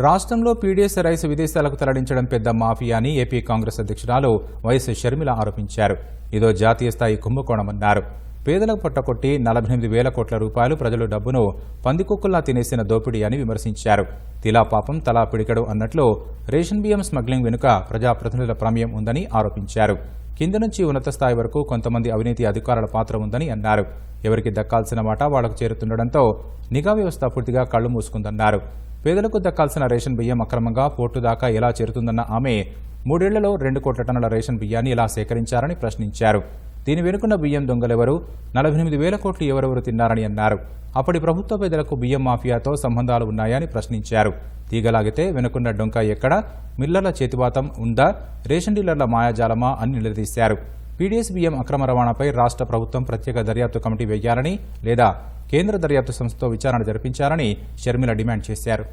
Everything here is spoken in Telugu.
రాష్ట్రంలో పీడీఎస్ రైస్ విదేశాలకు తరలించడం పెద్ద మాఫియా అని ఏపీ కాంగ్రెస్ అధ్యక్షురాలు వైఎస్ షర్మిల ఆరోపించారు. ఇదో జాతీయ స్థాయి కుంభకోణమన్నారు. పేదలకు పొట్టకొట్టి నలభై ఎనిమిది వేల కోట్ల రూపాయలు ప్రజలు డబ్బును పందికొక్కుల్లా తినేసిన దోపిడీ అని విమర్శించారు. తిలా పాపం తలా పిడికడు అన్నట్లు రేషన్ బియ్యం స్మగ్లింగ్ వెనుక ప్రజాప్రతినిధుల ప్రమేయం ఉందని ఆరోపించారు. కింద నుంచి ఉన్నత స్థాయి వరకు కొంతమంది అవినీతి అధికారుల పాత్ర ఉందని అన్నారు. ఎవరికి దక్కాల్సిన మాట వాళ్ళకు చేరుతుండటంతో నిఘా వ్యవస్థ పూర్తిగా కళ్ళు మూసుకుందన్నారు. పేదలకు దక్కాల్సిన రేషన్ బియ్యం అక్రమంగా పోర్టు దాకా ఎలా చేరుతుందన్న ఆమె మూడేళ్ళలో రెండు కోట్ల టన్నుల రేషన్ బియ్యాన్ని ఇలా సేకరించారని ప్రశ్నించారు. దీని వెనుకున్న బియ్యం దొంగలెవరు? నలభై ఎనిమిది వేల కోట్లు ఎవరెవరు తిన్నారని అన్నారు. అప్పటి ప్రభుత్వ పేదలకు బియ్యం మాఫియాతో సంబంధాలు ఉన్నాయని ప్రశ్నించారు. తీగలాగితే వెనుకున్న డొంక ఎక్కడ? మిల్లర్ల చేతివాతం ఉందా? రేషన్ డీలర్ల మాయాజాలమా అని నిలదీశారు. పీడీఎస్ బియ్యం అక్రమ రవాణాపై రాష్ట్ర ప్రభుత్వం ప్రత్యేక దర్యాప్తు కమిటీ వేయాలని లేదా కేంద్ర దర్యాప్తు సంస్థతో విచారణ జరిపించాలని షర్మిల డిమాండ్ చేశారు.